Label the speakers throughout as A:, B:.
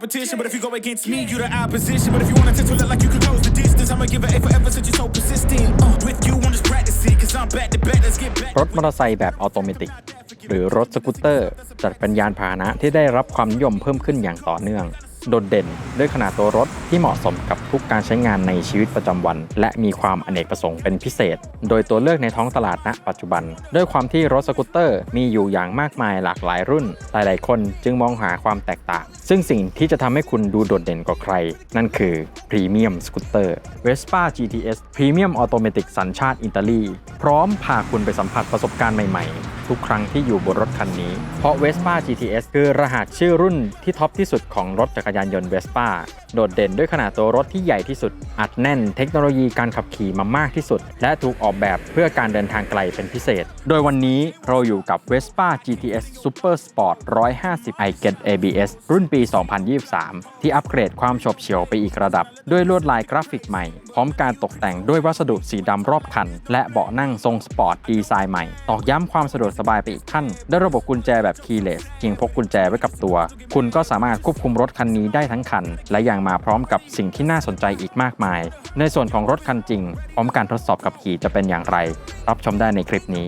A: competition. But if you go against me, you the opposition. But if you wanna test to look like you can close the distance, I'ma give it A forever since you're so persistent. Uh, with you, I'm just practicing. Cause I'm back to back, let's get back.
B: รถมอเตอร์ไซค์แบบออโตเมติกหรือรถสกูตเตอร์จัดเป็นยานพาหนะที่ได้รับความนิยมเพิ่มขึ้นอย่างต่อเนื่อง โดดเด่นด้วยขนาดตัวรถที่เหมาะสมกับทุกการใช้งานในชีวิตประจำวัน และมีความอเนกประสงค์เป็นพิเศษ โดยตัวเลือกในท้องตลาดณ ปัจจุบัน ด้วยความที่รถสกูตเตอร์มีอยู่อย่างมากมายหลากหลายรุ่น หลายๆ คนจึงมองหาความแตกต่าง ซึ่งสิ่งที่จะทำให้คุณดูโดดเด่นกว่าใคร นั่นคือพรีเมียมสกูตเตอร์ Vespa GTS Premium Automatic สัญชาติอิตาลีพร้อมพาคุณไปสัมผัสประสบการณ์ใหม่ ๆทุกครั้งที่อยู่บนรถคันนี้ เพราะ Vespa GTS คือรหัสชื่อรุ่นที่ท็อปที่สุดของรถจักรยานยนต์ Vespa โดดเด่นด้วยขนาดตัวรถที่ใหญ่ที่สุด อัดแน่นเทคโนโลยีการขับขี่มามากที่สุด และถูกออกแบบเพื่อการเดินทางไกลเป็นพิเศษ โดยวันนี้เราอยู่กับ Vespa GTS Super Sport 150 i Get ABS รุ่นปี 2023 ที่อัปเกรดความฉบเฉี่ยวไปอีกระดับ ด้วยลวดลายกราฟิกใหม่ พร้อมการตกแต่งด้วยวัสดุสีดำรอบคัน และเบาะนั่งทรงสปอร์ตดีไซน์ใหม่ ตอกย้ำความสะดวกสบายไปอีกขั้นด้วยระบบกุญแจแบบ keyless เพียงพกกุญแจไว้กับตัว คุณก็สามารถควบคุมรถคันนี้ได้ทั้งคัน และยังมาพร้อมกับสิ่งที่น่าสนใจอีกมากมาย ในส่วนของรถคันจริงพร้อมการทดสอบกับขี่จะเป็นอย่างไร รับชมได้ในคลิปนี้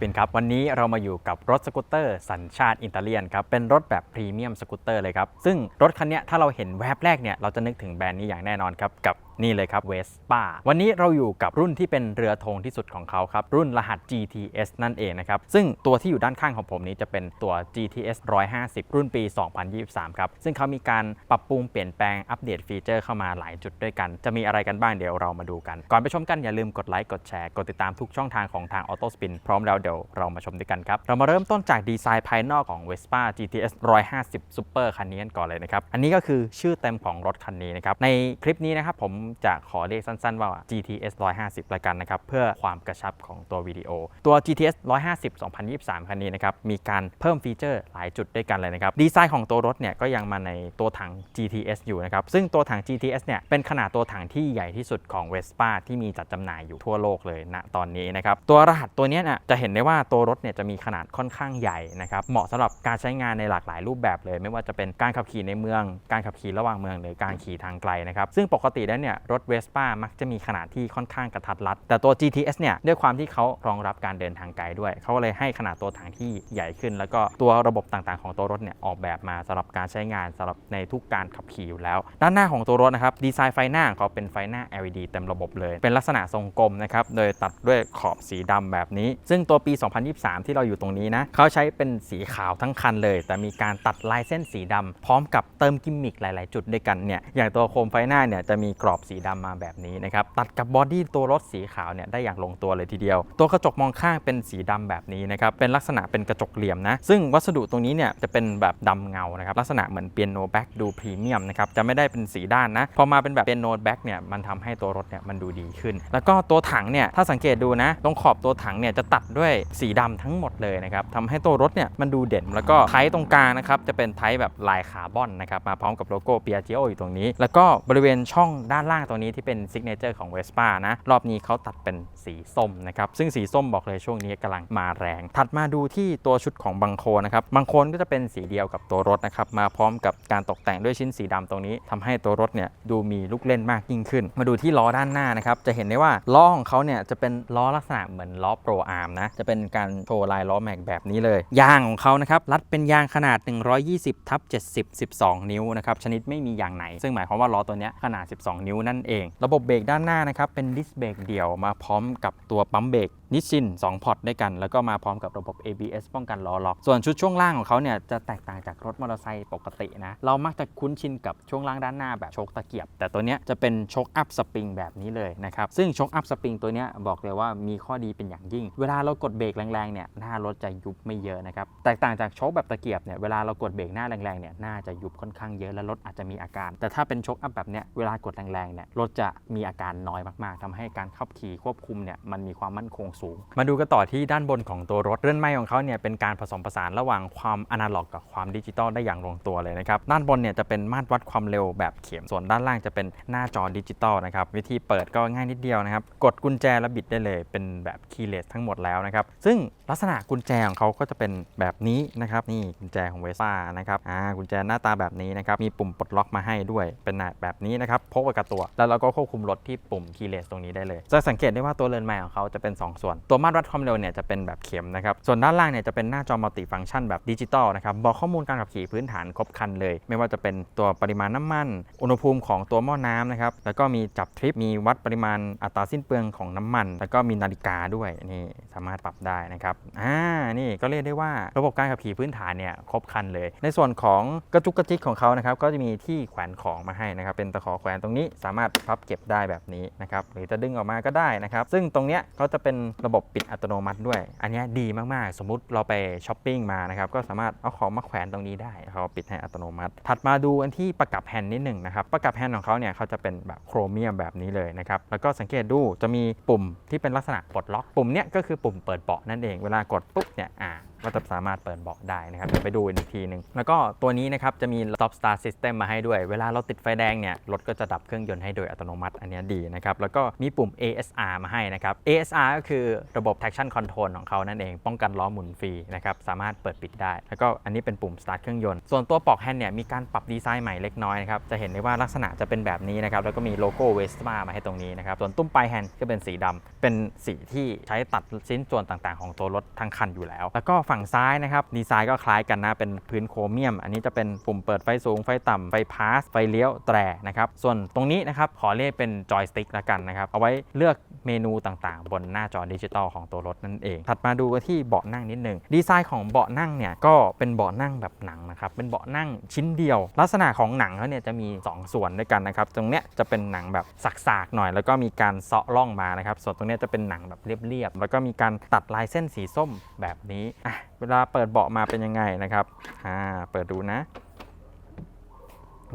B: ปินครับวันนี้เรามาอยู่กับรถสกูตเตอร์สัญชาติอิตาเลียนครับเป็นรถแบบพรีเมียมสกูตเตอร์เลยครับซึ่งรถคันนี้ถ้าเราเห็นแวบแรกเนี่ยเราจะนึกถึงแบรนด์นี้อย่างแน่นอนครับกับ นี่เลยครับเวสป้าวันนี้เราอยู่กับรุ่นที่เป็นเรือธงที่สุดของเขาครับ รุ่นรหัส GTS นั่นเองนะครับ ซึ่งตัวที่อยู่ด้านข้างของผมนี้จะเป็นตัว GTS 150 รุ่นปี 2023 ครับ ซึ่งเขามีการปรับปรุงเปลี่ยนแปลงอัปเดตฟีเจอร์เข้ามาหลายจุดด้วยกัน จะมีอะไรกันบ้างเดี๋ยวเรามาดูกัน ก่อนไปชมกันอย่าลืมกดไลค์กดแชร์กดติดตามทุกช่องทางของทาง Auto Spin พร้อมแล้วเดี๋ยวเรามาชมด้วยกันครับเรามาเริ่มต้นจากดีไซน์ภายนอกของ Vespa GTS 150 Super คันนี้กันก่อนเลยนะครับอันนี้ก็คือชื่อเต็มของรถคันนี้นะครับในคลิปนี้นะครับผมจะขอเรียกสั้นๆว่า GTS 150ละกันนะครับ เพื่อความกระชับของตัววิดีโอ ตัว GTS 150 2023 คันนี้นะครับ มีการเพิ่มฟีเจอร์หลายจุดด้วยกันเลยนะครับ ดีไซน์ของตัวรถเนี่ยก็ยังมาในตัวถัง GTS อยู่นะครับ ซึ่งตัวถัง GTS เนี่ยเป็นขนาดตัวถังที่ใหญ่ที่สุดของ Vespa ที่มีจัดจำหน่ายอยู่ทั่วโลกเลยณตอนนี้นะครับ ตัวรหัสตัวนี้นะจะเห็นได้ว่าตัวรถเนี่ยจะมีขนาดค่อนข้างใหญ่นะครับ เหมาะสำหรับการใช้งานในหลากหลายรูปแบบเลย ไม่ว่าจะเป็นการขับขี่ในเมือง การขับขี่ระหว่างเมือง หรือการขี่ทางไกลนะครับ ซึ่งปกติแล้วเนี่ยรถ Vespa มักจะมีขนาดที่ค่อนข้างกระทัดรัด แต่ตัว GTS เนี่ยด้วยความที่เขารองรับการเดินทางไกลด้วย เขาก็เลยให้ขนาดตัวถังที่ใหญ่ขึ้น แล้วก็ตัวระบบต่างๆของตัวรถเนี่ยออกแบบมาสำหรับการใช้งานสำหรับในทุกการขับขี่อยู่แล้ว ด้านหน้าของตัวรถนะครับดีไซน์ไฟหน้าเขาเป็นไฟหน้า LED เต็มระบบเลย เป็นลักษณะทรงกลมนะครับโดยตัดด้วยขอบสีดำแบบนี้ ซึ่งตัวปี 2023 ที่เราอยู่ตรงนี้นะเขาใช้เป็นสีขาวทั้งคันเลย แต่มีการตัดลายเส้นสีดำพร้อมกับเติมกิมมิคหลาย ๆ จุดด้วยกันเนี่ยอย่างตัวโคมไฟหน้าเนี่ยจะมีกรอบสีดำมาแบบนี้นะครับตัดกับบอดี้ตัวรถสีขาวเนี่ยได้อย่างลงตัวเลยทีเดียว ตัวกระจกมองข้างเป็นสีดำแบบนี้นะครับเป็นลักษณะเป็นกระจกเหลี่ยมนะ ซึ่งวัสดุตรงนี้เนี่ยจะเป็นแบบดำเงานะครับลักษณะเหมือนเปียโนแบ็กดูพรีเมียมนะครับจะไม่ได้เป็นสีด้านนะพอมาเป็นแบบเปียโนแบ็กเนี่ยมันทำให้ตัวรถเนี่ยมันดูดีขึ้น แล้วก็ตัวถังเนี่ยถ้าสังเกตดูนะตรงขอบตัวถังเนี่ยจะตัดด้วยสีดำทั้งหมดเลยนะครับทำให้ตัวรถเนี่ยมันดูเด่น แล้วก็ไทป์ตรงกลางนะครับจะเป็นไทป์แบบลายคาร์บอนนะครับมาพร้อมกับโลโก้เปียจิโออยู่ตรงนี้ แล้วก็บริเวณช่องด้านล่างตรงนี้ที่เป็นซิกเนเจอร์ของ Vespa นะ รอบนี้เขาตัดเป็นสีส้มนะครับ ซึ่งสีส้มบอกเลยช่วงนี้กำลังมาแรง ถัดมาดูที่ตัวชุดของบังโคนะครับบังโคนก็จะเป็นสีเดียวกับตัวรถนะครับ มาพร้อมกับการตกแต่งด้วยชิ้นสีดำตรงนี้ทำให้ตัวรถเนี่ยดูมีลูกเล่นมากยิ่งขึ้น มาดูที่ล้อด้านหน้านะครับ จะเห็นได้ว่าล้อของเขาเนี่ยจะเป็นล้อลักษณะเหมือนล้อโปรอาร์มนะ จะเป็นการโชว์ลายล้อแม็กแบบนี้เลย ยางของเขานะครับรัดเป็นยางขนาด 120ทับ70 12 นิ้วนะครับชนิดไม่มียางไหน ซึ่งหมายความว่าล้อตัวเนี้ยขนาด 12 นิ้วนั่นเอง ระบบเบรกด้านหน้านะครับเป็นดิสเบรกเดี่ยวมาพร้อมกับตัวปั๊มเบรก นิชิน2พอร์ตด้วยกัน แล้วก็มาพร้อมกับระบบ ABS ป้องกันล้อล็อก ส่วนชุดช่วงล่างของเขาเนี่ยจะแตกต่างจากรถมอเตอร์ไซค์ปกตินะ เรามักจะคุ้นชินกับช่วงล่างด้านหน้าแบบโชคตะเกียบ แต่ตัวเนี้ยจะเป็นโชคอัพสปริงแบบนี้เลยนะครับ ซึ่งโชคอัพสปริงตัวเนี้ยบอกเลยว่ามีข้อดีเป็นอย่างยิ่ง เวลาเรากดเบรกแรงๆเนี่ยหน้ารถจะยุบไม่เยอะนะครับ แตกต่างจากโชคแบบตะเกียบเนี่ยเวลาเรากดเบรกหน้าแรงๆเนี่ยหน้าจะยุบค่อนข้างเยอะและรถอาจจะมีอาการ แต่ถ้าเป็นโชคอัพแบบเนี้ยเวลากดแรงๆเนี่ยรถจะมีอาการน้อยมากๆทำให้การขับขี่ควบคุมเนี่ยมันมีความมั่นคงสูง มาดูกันต่อที่ด้านบนของตัวรถเรือนไม้ของเขาเนี่ยเป็นการผสมผสานระหว่างความอนาล็อกกับความดิจิตอลได้อย่างลงตัวเลยนะครับด้านบนเนี่ยจะเป็นมาตรวัดความเร็วแบบเข็มส่วนด้านล่างจะเป็นหน้าจอดิจิตอลนะครับวิธีเปิดก็ง่ายนิดเดียวนะครับกดกุญแจและบิดได้เลยเป็นแบบคีย์เลสทั้งหมดแล้วนะครับซึ่งลักษณะกุญแจของเขาก็จะเป็นแบบนี้นะครับนี่กุญแจของเวสป้านะครับอ่ากุญแจหน้าตาแบบนี้นะครับมีปุ่มปลดล็อกมาให้ด้วยเป็นแบบนี้นะครับพกไว้กับตัว แล้วเราก็ควบคุมรถที่ปุ่มคีย์เลสตรงนี้ได้เลย จะสังเกตได้ว่าตัวเรือนไม้ของเขาจะเป็น 2 ส่วนตัวมาตรวัดความเร็วเนี่ยจะเป็นแบบเข็มนะครับ ส่วนด้านล่างเนี่ยจะเป็นหน้าจอมัลติฟังก์ชันแบบดิจิตอลนะครับ บอกข้อมูลการขับขี่พื้นฐานครบครันเลย ไม่ว่าจะเป็นตัวปริมาณน้ำมัน อุณหภูมิของตัวหม้อน้ำนะครับ แล้วก็มีจับทริป มีวัดปริมาณอัตราสิ้นเปลืองของน้ำมัน แล้วก็มีนาฬิกาด้วยนี่สามารถปรับได้นะครับ อ่า นี่ก็เรียกได้ว่าระบบการขับขี่พื้นฐานเนี่ยครบครันเลย ในส่วนของกระจุกกระจิกของเขานะครับ ก็จะมีที่แขวนของมาให้นะครับ เป็นตะขอแขวนตรงนี้สามารถพับเก็บได้แบบนี้นะครับ หรือจะดึงออกมาก็ได้นะครับ ซึ่งตรงเนี้ยเขาจะเป็นระบบปิดอัตโนมัติด้วย อันนี้ดีมากๆ สมมุติเราไปช้อปปิ้งมานะครับ ก็สามารถเอาของมาแขวนตรงนี้ได้เขาปิดให้อัตโนมัติ ถัดมาดูอันที่ประกับแฮนด์นิดหนึ่งนะครับ ประกับแฮนด์ของเขาเนี่ยเขาจะเป็นแบบโครเมียมแบบนี้เลยนะครับ แล้วก็สังเกตดูจะมีปุ่มที่เป็นลักษณะปลดล็อก ปุ่มเนี้ยก็คือปุ่มเปิดเบาะนั่นเอง เวลากดปุ๊บเนี่ย อ่าก็จะสามารถเปิดเบาะได้นะครับเดี๋ยวไปดูอีกทีหนึ่งแล้วก็ตัวนี้นะครับจะมี Stop Start System มาให้ด้วย เวลาเราติดไฟแดงเนี่ยรถก็จะดับเครื่องยนต์ให้โดยอัตโนมัติอันนี้ดีนะครับแล้วก็มีปุ่ม ASR มาให้นะครับ ASR ก็คือระบบ traction control ของเขานั่นเอง ป้องกันล้อหมุนฟรีนะครับสามารถเปิดปิดได้ แล้วก็อันนี้เป็นปุ่ม start เครื่องยนต์ส่วนตัวปลอกแฮนด์เนี่ยมีการปรับดีไซน์ใหม่เล็กน้อยนะครับจะเห็นได้ว่าลักษณะจะเป็นแบบนี้นะครับแล้วก็มีโลโก้ Vespa มาให้ตรงนี้นะครับส่วนตุ้มปลายแฮนด์ก็เป็นสีดำเป็นสีที่ใช้ตัดชิ้นส่วนต่างๆ ของตัวรถทั้งคันอยู่แล้ว แล้วก็ฝั่งซ้ายนะครับดีไซน์ก็คล้ายกันนะเป็นพื้นโครเมียม อันนี้จะเป็นปุ่มเปิดไฟสูงไฟต่ำไฟพาสไฟเลี้ยวแตรนะครับส่วนตรงนี้นะครับขอเรียกเป็นจอยสติ๊กละกันนะครับเอาไว้เลือกเมนูต่างๆ บนหน้าจอดิจิตอลของตัวรถนั่นเอง ถัดมาดูกันที่เบาะนั่งนิดนึงดีไซน์ของเบาะนั่งเนี่ยก็เป็นเบาะนั่งแบบหนังนะครับเป็นเบาะนั่งชิ้นเดียว ลักษณะของหนังเขาเนี่ยจะมี 2 ส่วนด้วยกันนะครับตรงเนี้ยจะเป็นหนังแบบสักๆหน่อย แล้วก็มีการเซาะร่องมานะครับส่วนตรงเนี้ยจะเป็นหนังแบบเรียบๆแล้วก็มีการตัดลายเส้นสีส้มแบบนี้อะเวลาเปิดเบาะมาเป็นยังไงนะครับอ่าเปิดดูนะ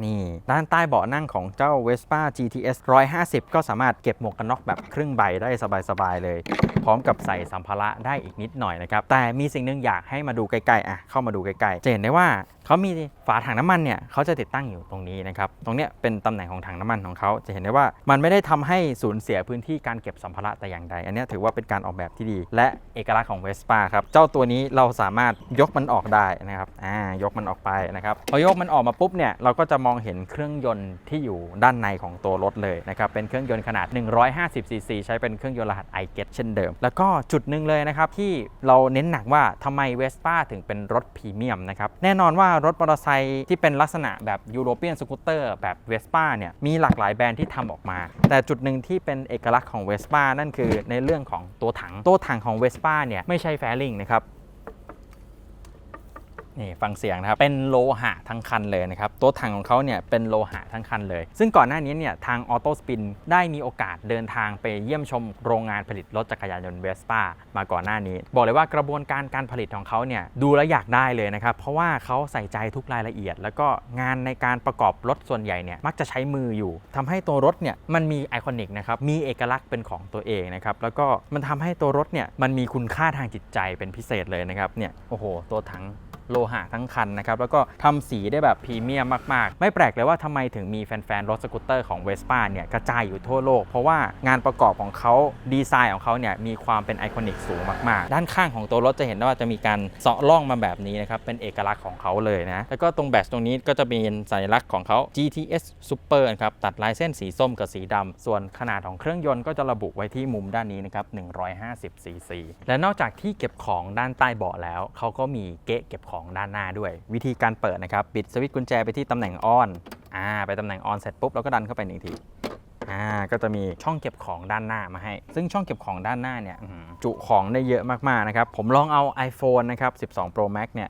B: นี่ด้านใต้เบาะนั่งของเจ้า Vespa GTS 150 ก็สามารถเก็บหมวกกันน็อกแบบครึ่งใบได้สบายๆเลย พร้อมกับใส่สัมภาระได้อีกนิดหน่อยนะครับ แต่มีสิ่งหนึงอยากให้มาดูใกล้ๆอะเข้ามาดูใกล้ๆจะเห็นได้ว่าเขามีฝาถังน้ำมันเนี่ยเขาจะติดตั้งอยู่ตรงนี้นะครับ ตรงเนี้ยเป็นตำแหน่งของถังน้ำมันของเขาจะเห็นได้ว่ามันไม่ได้ทำให้สูญเสียพื้นที่การเก็บสัมภาระแต่อย่างใด อันนี้ถือว่าเป็นการออกแบบที่ดี และเอกลักษณ์ของ Vespa ครับ เจ้าตัวนี้เราสามารถยกมันออกได้นะครับ อ่า ยกมันออกไปนะครับ พอยกมันออกมาปุ๊บเนี่ยเราก็จะมองเห็นเครื่องยนต์ที่อยู่ด้านในของตัวรถเลยนะครับ เป็นเครื่องยนต์ขนาด 150ซีซีใช้เป็นเครื่องยนต์รหัส i g e t เช่นเดิม แล้วก็จุดหนึ่งเลยนะครับที่เราเน้นหนักว่าทำไม Vespa ถึงเป็นรถพรีเมียมนะครับ แน่นอนว่ารถมอเตอร์ไซค์ที่เป็นลักษณะแบบยูโรเปียนสกูตเตอร์แบบเวสป้าเนี่ยมีหลากหลายแบรนด์ที่ทำออกมา แต่จุดหนึ่งที่เป็นเอกลักษณ์ของเวสป้านั่นคือในเรื่องของตัวถัง ตัวถังของเวสป้าเนี่ยไม่ใช่แฟลิงนะครับ นี่ฟังเสียงนะครับ เป็นโลหะทั้งคันเลยนะครับ ตัวถังของเขาเนี่ยเป็นโลหะทั้งคันเลย ซึ่งก่อนหน้านี้เนี่ยทางออโตสปินได้มีโอกาสเดินทางไปเยี่ยมชมโรงงานผลิตรถจักรยานยนต์เวสป้ามาก่อนหน้านี้ บอกเลยว่ากระบวนการการผลิตของเขาเนี่ยดูแลอยากได้เลยนะครับ เพราะว่าเขาใส่ใจทุกรายละเอียด แล้วก็งานในการประกอบรถส่วนใหญ่เนี่ยมักจะใช้มืออยู่ทำให้ตัวรถเนี่ยมันมีไอคอนิกนะครับมีเอกลักษณ์เป็นของตัวเองนะครับแล้วก็มันทำให้ตัวรถเนี่ยมันมีคุณค่าทางจิตใจเป็นพิเศษเลยนะครับเนี่ยโอ้โห ตัวถัง โลหะทั้งคันนะครับ แล้วก็ทำสีได้แบบพรีเมียมมาก ๆ ไม่แปลกเลยว่าทำไมถึงมีแฟน ๆ รถสกูตเตอร์ของ Vespa เนี่ยกระจายอยู่ทั่วโลก เพราะว่างานประกอบของเขาดีไซน์ของเขาเนี่ยมีความเป็นไอคอนิกสูงมาก ๆ ด้านข้างของตัวรถจะเห็นว่าจะมีการเสาะล่องมาแบบนี้นะครับ เป็นเอกลักษณ์ของเขาเลยนะ แล้วก็ตรงแบตตรงนี้ก็จะเป็นสัญลักษณ์ของเขา GTS Super ครับ ตัดลายเส้นสีส้มกับสีดำส่วนขนาดของเครื่องยนต์ก็จะระบุไว้ที่มุมด้านนี้นะครับ150 cc และนอกจากที่เก็บของด้านใต้เบาะแล้ว เขาก็มีเกะเก็บของของด้านหน้าด้วย วิธีการเปิดนะครับบิดสวิตช์กุญแจไปที่ตำแหน่งออนอ่าไปตำแหน่งออนเสร็จปุ๊บเราก็ดันเข้าไปหนึ่งทีอ่าก็จะมีช่องเก็บของด้านหน้ามาให้ ซึ่งช่องเก็บของด้านหน้าเนี่ยจุของได้เยอะมากๆนะครับผมลองเอา iPhone นะครับ 12 Pro Max เนี่ย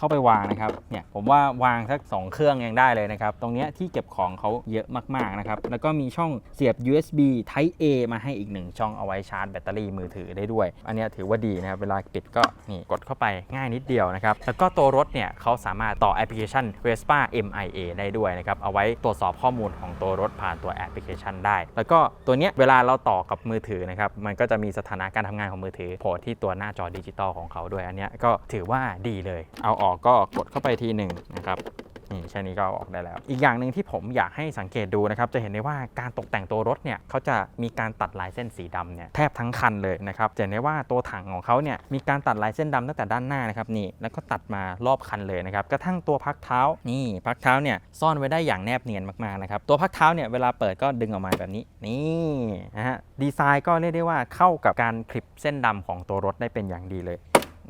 B: เข้าไปวางนะครับเนี่ยผมว่าวางสัก 2 เครื่องยังได้เลยนะครับ ตรงนี้ที่เก็บของเขาเยอะมากๆนะครับ แล้วก็มีช่องเสียบ USB Type A มาให้อีกหนึ่งช่องเอาไว้ชาร์จแบตเตอรี่มือถือได้ด้วย อันนี้ถือว่าดีนะครับ เวลาปิดก็นี่กดเข้าไปง่ายนิดเดียวนะครับ แล้วก็ตัวรถเนี่ยเขาสามารถต่อแอปพลิเคชัน Vespa MIA ได้ด้วยนะครับ เอาไว้ตรวจสอบข้อมูลของตัวรถผ่านตัวแอปพลิเคชันได้ แล้วก็ตัวเนี้ยเวลาเราต่อกับมือถือนะครับ มันก็จะมีสถานะการทำงานของมือถือโผล่ที่ตัวหน้าจอดิจิตอลของเขาด้วย อันนี้ก็ถือว่าดีเลย เอาออกก็กดเข้าไปทีหนึ่งนะครับนี่แค่นี้ก็ออกได้แล้ว อีกอย่างหนึ่งที่ผมอยากให้สังเกตดูนะครับ จะเห็นได้ว่าการตกแต่งตัวรถเนี่ยเขาจะมีการตัดลายเส้นสีดำเนี่ยแทบทั้งคันเลยนะครับจะเห็นได้ว่าตัวถังของเขาเนี่ยมีการตัดลายเส้นดำตั้งแต่ด้านหน้านะครับนี่แล้วก็ตัดมารอบคันเลยนะครับกระทั่งตัวพักเท้านี่พักเท้าเนี่ยซ่อนไว้ได้อย่างแนบเนียนมากๆนะครับตัวพักเท้าเนี่ยเวลาเปิดก็ดึงออกมาแบบนี้นี่นะฮะดีไซน์ก็เรียกได้ว่าเข้ากับการคลิปเส้นดำของตัวรถได้เป็นอย่างดีเลย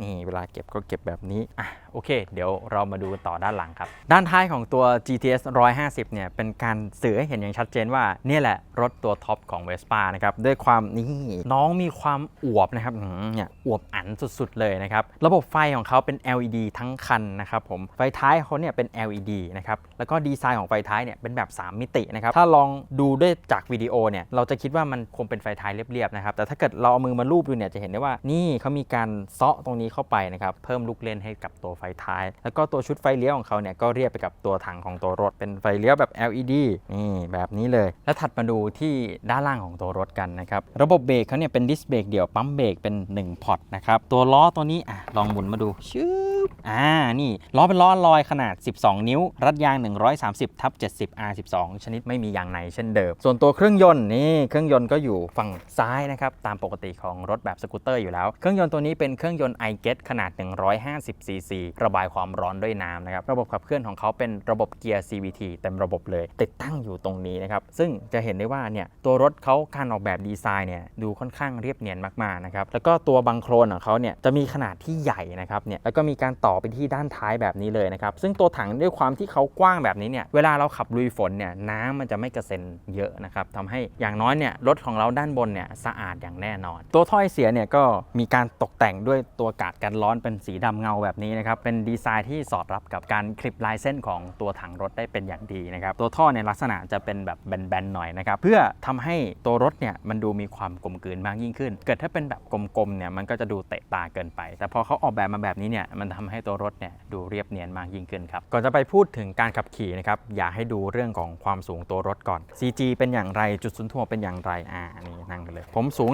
B: นี่เวลาเก็บก็เก็บแบบนี้อะโอเค เดี๋ยวเรามาดูต่อด้านหลังครับ ด้านท้ายของตัว GTS 150 เนี่ย เป็นการสื่อให้เห็นอย่างชัดเจนว่า เนี่ยแหละรถตัวท็อปของ Vespa นะครับ ด้วยความนี่น้องมีความอวบนะครับเนี่ยอวบอันสุดๆ เลยนะครับ ระบบไฟของเขาเป็น LED ทั้งคันนะครับผม ไฟท้ายเขาเนี่ยเป็น LED นะครับ แล้วก็ดีไซน์ของไฟท้ายเนี่ยเป็นแบบ 3 มิตินะครับ ถ้าลองดูด้วยจากวิดีโอเนี่ย เราจะคิดว่ามันคงเป็นไฟท้ายเรียบๆ นะครับ แต่ถ้าเกิดเราเอามือมาลูบดูเนี่ย จะเห็นได้ว่า นี่เขามีการเซาะตรงนี้เข้าไปนะครับ เพิ่มลูกเล่นให้กับตัวไฟท้าย แล้วก็ตัวชุดไฟเลี้ยวของเขาเนี่ยก็เรียบไปกับตัวถังของตัวรถ เป็นไฟเลี้ยวแบบ LED นี่แบบนี้เลย แล้วถัดมาดูที่ด้านล่างของตัวรถกันนะครับระบบเบรกเขาเนี่ยเป็นดิสเบรกเดี่ยวปั๊มเบรกเป็น1พอร์ตนะครับตัวล้อตัวนี้อะลองหมุนมาดูชืบ อ่า นี่ล้อเป็นล้อลอยขนาด 12 นิ้ว รัดยาง 130ทับ70 R12 ชนิดไม่มียางในเช่นเดิม ส่วนตัวเครื่องยนต์นี่เครื่องยนต์ก็อยู่ฝั่งซ้ายนะครับตามปกติของรถแบบสกูตเตอร์อยู่แล้ว เครื่องยนต์ตัวนี้เป็นเครื่องยนต์ i g e t ขนาด 150 cc ระบายความร้อนด้วยน้ำนะครับ ระบบขับเคลื่อนของเขาเป็นระบบเกียร์ CVT เต็มระบบเลย ติดตั้งอยู่ตรงนี้นะครับ ซึ่งจะเห็นได้ว่าเนี่ยตัวรถเขาการออกแบบดีไซน์เนี่ยดูค่อนข้างเรียบเนียนมากๆนะครับแล้วก็ตัวบังโครนของเขาเนี่ยจะมีขนาดที่ใหญ่นะครับเนี่ยแล้วก็มีการต่อไปที่ด้านท้ายแบบนี้เลยนะครับ ซึ่งตัวถังด้วยความที่เขากว้างแบบนี้เนี่ย เวลาเราขับลุยฝนเนี่ยน้ำมันจะไม่กระเซ็นเยอะนะครับทำให้อย่างน้อยเนี่ยรถของเราด้านบนเนี่ยสะอาดอย่างแน่นอน ตัวถ้อยเสียเนี่ยก็มีการตกแต่งด้วยตัวกาดกันร้อนเป็นสีดำเงาแบบนี้นะครับ เป็นดีไซน์ที่สอดรับกับการคลิปลายเส้นของตัวถังรถได้เป็นอย่างดีนะครับ ตัวท่อในยลักษณะจะเป็นแบบแบนๆหน่อยนะครับ เพื่อทำให้ตัวรถเนี่ยมันดูมีความกลมกลืนมากยิ่งขึ้น เกิดถ้าเป็นแบบกลมๆเนี่ยมันก็จะดูเตะตาเกินไป แต่พอเขาออกแบบมาแบบนี้เนี่ยมันททำให้ตัวรถเนี่ยดูเรียบเนียนมากยิ่งขึ้นครับ ก่อนจะไปพูดถึงการขับขี่นะครับ อยากให้ดูเรื่องของความสูงตัวรถก่อน CG เป็นอย่างไร จุดศูนย์ถ่วงเป็นอย่างไร อ่า นี่นั่งกันเลย ผมสูง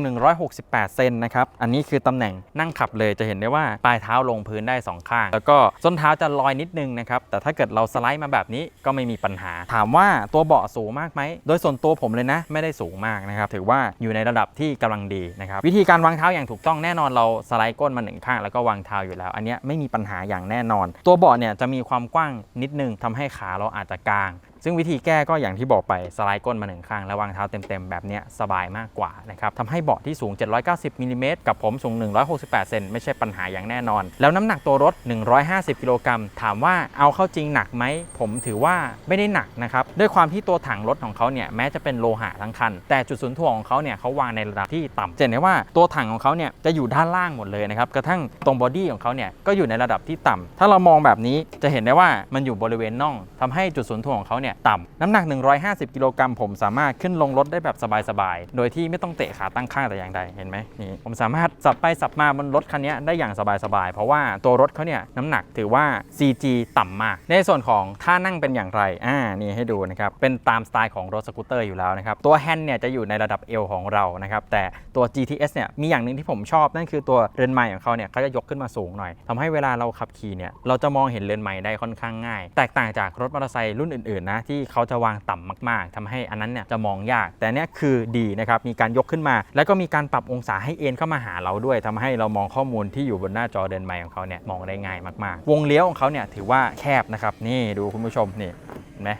B: 168 เซนนะครับ อันนี้คือตำแหน่งนั่งขับเลย จะเห็นได้ว่าปลายเท้าลงพื้นได้สองข้าง แล้วก็ส้นเท้าจะลอยนิดนึงนะครับ แต่ถ้าเกิดเราสไลด์มาแบบนี้ก็ไม่มีปัญหา ถามว่าตัวเบาะสูงมากไหม โดยส่วนตัวผมเลยนะ ไม่ได้สูงมากนะครับ ถือว่าอยู่ในระดับที่กำลังดีนะครับ วิธีการวางเท้าอย่างถูกต้องแน่นอนเราสไลด์ก้นมาหนึ่งข้างแล้วก็วางเท้าอยู่แล้ว อันนี้ไม่มีปัญหาอย่างแน่นอน ตัวเบาะเนี่ยจะมีความกว้างนิดนึงทำให้ขาเราอาจจะกาง ซึ่งวิธีแก้ก็อย่างที่บอกไปสไลด์ก้นมาหนึ่งข้างแล้ววางเท้าเต็มๆ แบบนี้สบายมากกว่านะครับทำให้เบาะที่สูง 790มิลลิเมตรกับผมสูง 168 เซนไม่ใช่ปัญหาอย่างแน่นอน แล้วน้ำหนักตัวรถ 150 กิโลกรัมถามว่าเอาเข้าจริงหนักไหม ผมถือว่าไม่ได้หนักนะครับ ด้วยความที่ตัวถังรถของเขาเนี่ยแม้จะเป็นโลหะทั้งคัน แต่จุดศูนย์ถ่วงของเขาเนี่ยเขาวางในระดับที่ต่ำจะเห็นได้ว่าตัวถังของเขาเนี่ยจะอยู่ด้านล่างหมดเลยนะครับกระทั่งตรงบอดี้ของเขาเนี่ยก็อยู่ในระดับที่ต่ำถ้าเรามองแบบนี้จะเห็นได้ว่ามันอยู่บริเวณน่องทำให้จุดศูนย์ถ่วงของเขาเนี่ยต่ำน้ำหนัก 150 กิโลกรัมผมสามารถขึ้นลงรถได้แบบสบายๆ โดยที่ไม่ต้องเตะขาตั้งข้างแต่อย่างใดเห็นไหมนี่ผมสามารถสับไปสับมาบนรถคันนี้ได้อย่างสบายๆ เพราะว่าตัวรถเขาเนี่ยน้ำหนักถือว่า CG ต่ำมาก ในส่วนของท่านั่งเป็นอย่างไรอ่านี่ให้ดูนะครับเป็นตามสไตล์ของรถสกูตเตอร์อยู่แล้วนะครับตัวแฮนด์เนี่ยจะอยู่ในระดับเอวของเรานะครับแต่ตัว GTS เนี่ยมีอย่างหนึ่งที่ผมชอบนั่นคือตัวเรือนไม้ของเขาเนี่ยเขาจะยกขึ้นมาสูงหน่อยทำให้เวลาเราขับขี่เนี่ยเราจะมองเห็นเรือนไม้ได้ค่อนข้างง่าย แตกต่างจากรถมอเตอร์ไซค์รุ่นอื่นๆนะที่เขาจะวางต่ำมาก ๆทำให้อันนั้นเนี่ยจะมองยาก แต่เนี้ยคือดีนะครับมีการยกขึ้นมา แล้วก็มีการปรับองศาให้เอ็นเข้ามาหาเราด้วยทำให้เรามองข้อมูลที่อยู่บนหน้าจอเดินไมของเขาเนี่ยมองได้ง่ายมากๆ วงเลี้ยวของเขาเนี่ยถือว่าแคบนะครับนี่ดูคุณผู้ชมนี่เห็นไหม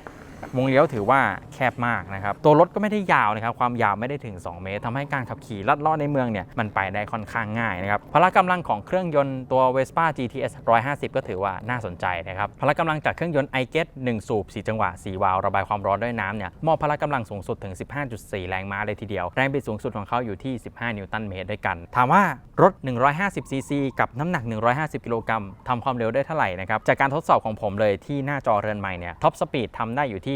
B: วงเลี้ยวถือว่าแคบมากนะครับ ตัวรถก็ไม่ได้ยาวนะครับ ความยาวไม่ได้ถึง 2 เมตรทำให้การขับขี่ลัดเลาะในเมืองเนี่ยมันไปได้ค่อนข้างง่ายนะครับ พละกำลังของเครื่องยนต์ตัว Vespa GTS 150 ก็ถือว่าน่าสนใจนะครับ พละกำลังจากเครื่องยนต์ i g e t 1 สูบ 4 จังหวะ 4 วาล์วระบายความร้อนด้วยน้ำเนี่ยมอบพละกำลังสูงสุดถึง 15.4 แรงม้าเลยทีเดียว แรงบิดสูงสุดของเขาอยู่ที่ 15 นิวตันเมตรด้วยกัน ถามว่ารถ 150 ซีซีกับน้ำหนัก 150 กิโลกรัมทำความเร็วได้เท่าไหร่นะครับจากการทดสอบของผมเลยที่หน้าจอเรือนใหม่เนี่ยท็อปสปีดทำได้อยู่ที่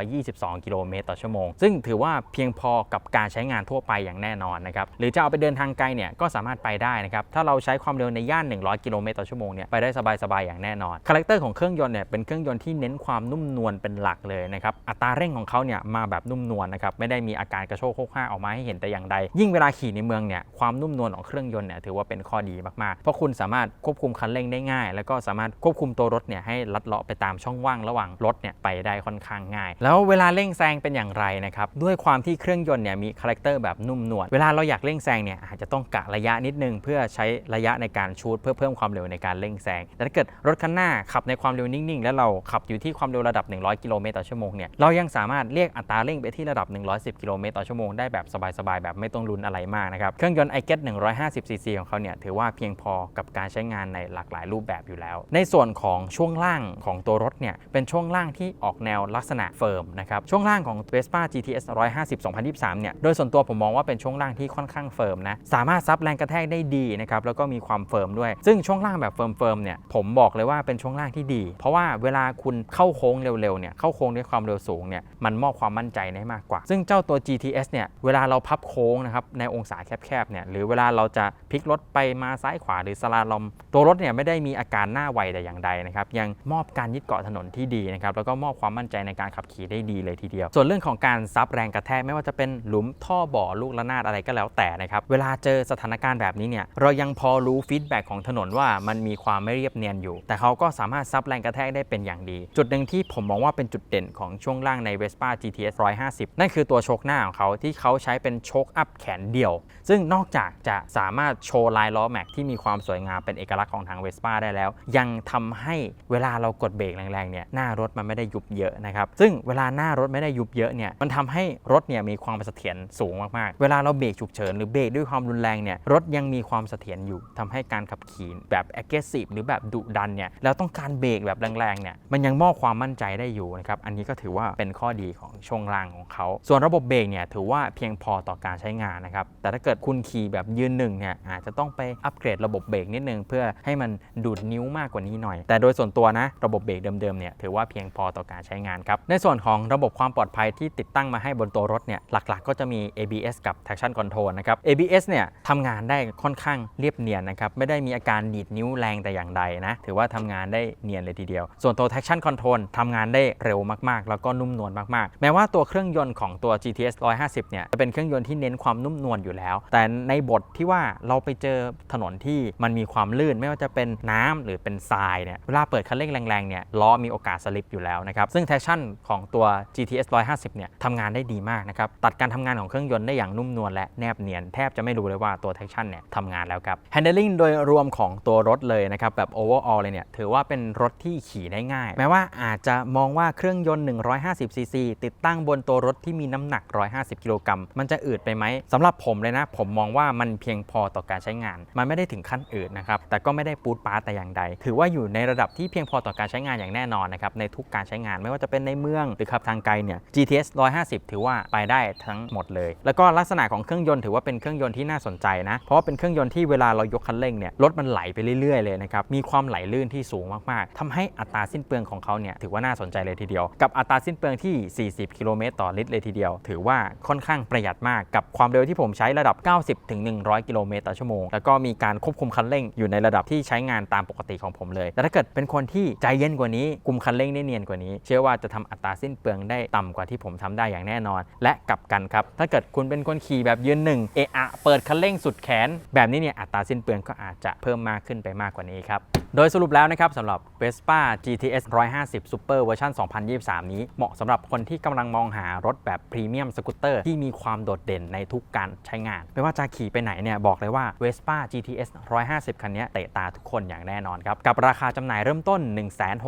B: 122 กิโลเมตรต่อชั่วโมง ซึ่งถือว่าเพียงพอกับการใช้งานทั่วไปอย่างแน่นอนนะครับ หรือจะเอาไปเดินทางไกลเนี่ยก็สามารถไปได้นะครับ ถ้าเราใช้ความเร็วในย่าน 100 กิโลเมตรต่อชั่วโมงเนี่ยไปได้สบายๆ อย่างแน่นอน คาแรคเตอร์ของเครื่องยนต์เนี่ยเป็นเครื่องยนต์ที่เน้นความนุ่มนวลเป็นหลักเลยนะครับ อัตราเร่งของเขาเนี่ยมาแบบนุ่มนวลนะครับ ไม่ได้มีอาการกระโชกโคกห้าออกมาให้เห็นแต่อย่างใด ยิ่งเวลาขี่ในเมืองเนี่ยความนุ่มนวลของเครื่องยนต์เนี่ยถือว่าเป็นข้อดีมากๆ เพราะคุณสามารถควบคุมคันเร่งได้ง่าย แล้วก็สามารถควบคุมตัวรถเนี่ยให้ลัดเลาะไปตามช่องว่างระหว่างรถเนี่ยไปได้ค่อนข้างง่าย แล้วเวลาเร่งแซงเป็นอย่างไรนะครับ ด้วยความที่เครื่องยนต์เนี่ยมีคาแรคเตอร์แบบนุ่มนวล เวลาเราอยากเร่งแซงเนี่ยอาจจะต้องกะระยะนิดนึง เพื่อใช้ระยะในการชูดเพื่อเพิ่มความเร็วในการเร่งแซง แต่ถ้าเกิดรถคันหน้าขับในความเร็วนิ่งๆ แล้วเราขับอยู่ที่ความเร็วระดับ 100 กิโลเมตรต่อชั่วโมงเนี่ย เรายังสามารถเรียกอัตราเร่งไปที่ระดับ 110 กิโลเมตรต่อชั่วโมงได้แบบสบายๆ แบบไม่ต้องลุ้นอะไรมากนะครับ เครื่องยนต์ i g e t 150 cc ของเขาเนี่ยถือว่าเพียงพอกับการใช้งานในหลากหลายรูปแบบอยู่แล้ว ในส่วนของช่วงล่างของตัวรถเนี่ยเป็นช่วงล่างที่ออกแนวลักษณะเฟิร์มนะครับช่วงล่างของ Vespa GTS 150 2023 เนี่ยโดยส่วนตัวผมมองว่าเป็นช่วงล่างที่ค่อนข้างเฟิร์มนะสามารถซับแรงกระแทกได้ดีนะครับแล้วก็มีความเฟิร์มด้วย ซึ่งช่วงล่างแบบเฟิร์มๆเนี่ยผมบอกเลยว่าเป็นช่วงล่างที่ดี เพราะว่าเวลาคุณเข้าโค้งเร็วๆเนี่ยเข้าโค้งด้วยความเร็วสูงเนี่ยมันมอบความมั่นใจได้มากกว่า ซึ่งเจ้าตัว GTS เนี่ยเวลาเราพับโค้งนะครับในองศาแคบๆเนี่ยหรือเวลาเราจะพลิกรถไปมาซ้ายขวาหรือสลาลอม ตัวรถเนี่ยไม่ได้มีอาการหน้าไวแต่อย่างใดนะครับยังมอบการยึดเกาะถนนที่ดีนะครับแล้วก็มอบความมั่นใจในการขับขี่ได้ดีเลยทีเดียว ส่วนเรื่องของการซับแรงกระแทกไม่ว่าจะเป็นหลุมท่อบ่อลูกระนาดอะไรก็แล้วแต่นะครับเวลาเจอสถานการณ์แบบนี้เนี่ยเรายังพอรู้ฟีดแบ็ของถนนว่ามันมีความไม่เรียบเนียนอยู่ แต่เขาก็สามารถซับแรงกระแทกได้เป็นอย่างดี จุดหนึ่งที่ผมมองว่าเป็นจุดเด่นของช่วงล่างใน Vespa GTS 150 นั่นคือตัวโชคหน้าของเขาที่เขาใช้เป็นโชคอัพแขนเดี่ยว ซึ่งนอกจากจะสามารถโชว์ลายล้อแม็กที่มีความสวยงามเป็นเอกลักษณ์ของทาง Vespa ได้แล้ว ยังทำให้เวลาเรากดเบรกแรงๆเนี่ยหน้ารถมันไม่ได้ยุบเยอะนะครับซึ่งเวลาหน้ารถไม่ได้ยุบเยอะเนี่ยมันทำให้รถเนี่ยมีความเสถียรสูงมากๆ เวลาเราเบรกฉุกเฉินหรือเบรกด้วยความรุนแรงเนี่ยรถยังมีความเสถียรอยู่ทำให้การขับขี่แบบ aggressive หรือแบบดุดันเนี่ยแล้วต้องการเบรกแบบแรงๆเนี่ยมันยังมอบความมั่นใจได้อยู่นะครับอันนี้ก็ถือว่าเป็นข้อดีของช่วงล่างของเขา ส่วนระบบเบรกเนี่ยถือว่าเพียงพอต่อการใช้งานนะครับแต่ถ้าเกิดคุณขี่แบบยืนหนึ่งเนี่ยอาจจะต้องไปอัปเกรดระบบเบรกนิดนึงเพื่อให้มันดูดนิ้วมากกว่านี้หน่อย แต่โดยส่วนตัวนะระบบเบรกเดิมๆเนี่ยถือว่าเพียงพอต่อการใช้งานครับ ในส่วนของระบบความปลอดภัยที่ติดตั้งมาให้บนตัวรถเนี่ยหลักๆ ก็จะมี ABS กับ traction control นะครับ ABS เนี่ยทำงานได้ค่อนข้างเรียบเนียนนะครับไม่ได้มีอาการดีดนิ้วแรงแต่อย่างใดนะถือว่าทำงานได้เนียนเลยทีเดียว ส่วนตัว traction control ทำงานได้เร็วมากๆ แล้วก็นุ่มนวลมากๆ แม้ว่าตัวเครื่องยนต์ของตัว GTS 150เนี่ยจะเป็นเครื่องยนต์ที่เน้นความนุ่มนวลอยู่แล้ว แต่ในบทที่ว่าเราไปเจอถนนที่มันมีความลื่นไม่ว่าจะเป็นน้ำหรือเป็นทรายเนี่ยเวลาเปิดคันเร่งแรงๆเนี่ยล้อมีโอกาสสลิปอยู่แล้วนะครับซึ่ง traction ของตัว GTS 150 เนี่ยทำงานได้ดีมากนะครับ ตัดการทำงานของเครื่องยนต์ได้อย่างนุ่มนวลและแนบเนียน แทบจะไม่รู้เลยว่าตัว traction เนี่ยทำงานแล้วครับ handling โดยรวมของตัวรถเลยนะครับ แบบ overall เลยเนี่ย ถือว่าเป็นรถที่ขี่ได้ง่าย แม้ว่าอาจจะมองว่าเครื่องยนต์ 150ซีซีติดตั้งบนตัวรถที่มีน้ำหนัก 150 กิโลกรัมมันจะอืดไปไหมสำหรับผมเลยนะ ผมมองว่ามันเพียงพอต่อการใช้งาน มันไม่ได้ถึงขั้นอืดนะครับแต่ก็ไม่ได้ปูดปาแต่อย่างใด ถือว่าอยู่ในระดับที่เพียงพอต่อการใช้งานอย่างแน่นอนนะครับในทุกการใช้งานไม่ว่าจะเป็นในเมืองหรือขับทางไกลเนี่ย GTS 150 ถือว่าไปได้ทั้งหมดเลย แล้วก็ลักษณะของเครื่องยนต์ถือว่าเป็นเครื่องยนต์ที่น่าสนใจนะ เพราะว่าเป็นเครื่องยนต์ที่เวลาเรายกคันเร่งเนี่ยรถมันไหลไปเรื่อยๆเลยนะครับ มีความไหลลื่นที่สูงมากๆทำให้อัตราสิ้นเปลืองของเขาเนี่ยถือว่าน่าสนใจเลยทีเดียว กับอัตราสิ้นเปลืองที่ 40 กิโลเมตรต่อลิตรเลยทีเดียว ถือว่าค่อนข้างประหยัดมากกับความเร็วที่ผมใช้ระดับ 90ถึง100 กิโลเมตรต่อชั่วโมง แล้วก็มีการควบคุมคันเร่งอยู่ในระดับที่ใช้งานตามปกติของผมเลย แต่ถ้าเกิดเป็นคนที่ใจเย็นกว่านี้คุมคันเร่งได้เนียนกว่านี้ เชื่อว่าจะทำอัตราสิ้นเปลืองได้ต่ำกว่าที่ผมทำได้อย่างแน่นอน และกลับกันครับ ถ้าเกิดคุณเป็นคนขี่แบบยืนหนึ่งเอะอะเปิดคันเร่งสุดแขน แบบนี้เนี่ยอัตราสิ้นเปลืองก็อาจจะเพิ่มมากขึ้นไปมากกว่านี้ครับ โดยสรุปแล้วนะครับสำหรับ Vespa GTS 150 Super เวอร์ชัน2023 นี้เหมาะสำหรับคนที่กำลังมองหารถแบบพรีเมียมสกูตเตอร์ที่มีความโดดเด่นในทุกการใช้งาน ไม่ว่าจะขี่ไปไหนเนี่ยบอกเลยว่า Vespa GTS 150 คันนี้เตะตาทุกคนอย่างแน่นอนครับ กับราคาจำหน่ายเริ่มต้น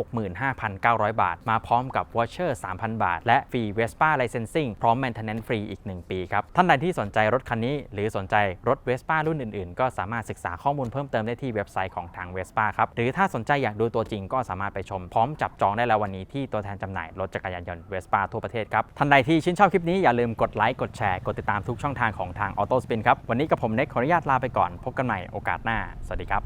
B: 165,900 บาท มาพร้อมกับวอเชอร์ 3,000 บาท และฟรี Vespa Licensing พร้อม Maintenance ฟรีอีก 1 ปีครับ ท่านใดที่สนใจรถคันนี้ หรือสนใจรถ Vespa รุ่นอื่นๆ ก็สามารถศึกษาข้อมูลเพิ่มเติมได้ที่เว็บไซต์ของทาง Vespa ครับหรือถ้าสนใจอยากดูตัวจริงก็สามารถไปชมพร้อมจับจองได้แล้ววันนี้ที่ตัวแทนจำหน่ายรถจักรยานยนต์เวสป้าทั่วประเทศครับท่านใดที่ชื่นชอบคลิปนี้อย่าลืมกดไลค์กดแชร์กดติดตามทุกช่องทางของทางออโต้สปินครับวันนี้กับผมเน็กขออนุญาตลาไปก่อน พบกันใหม่โอกาสหน้า สวัสดีครับ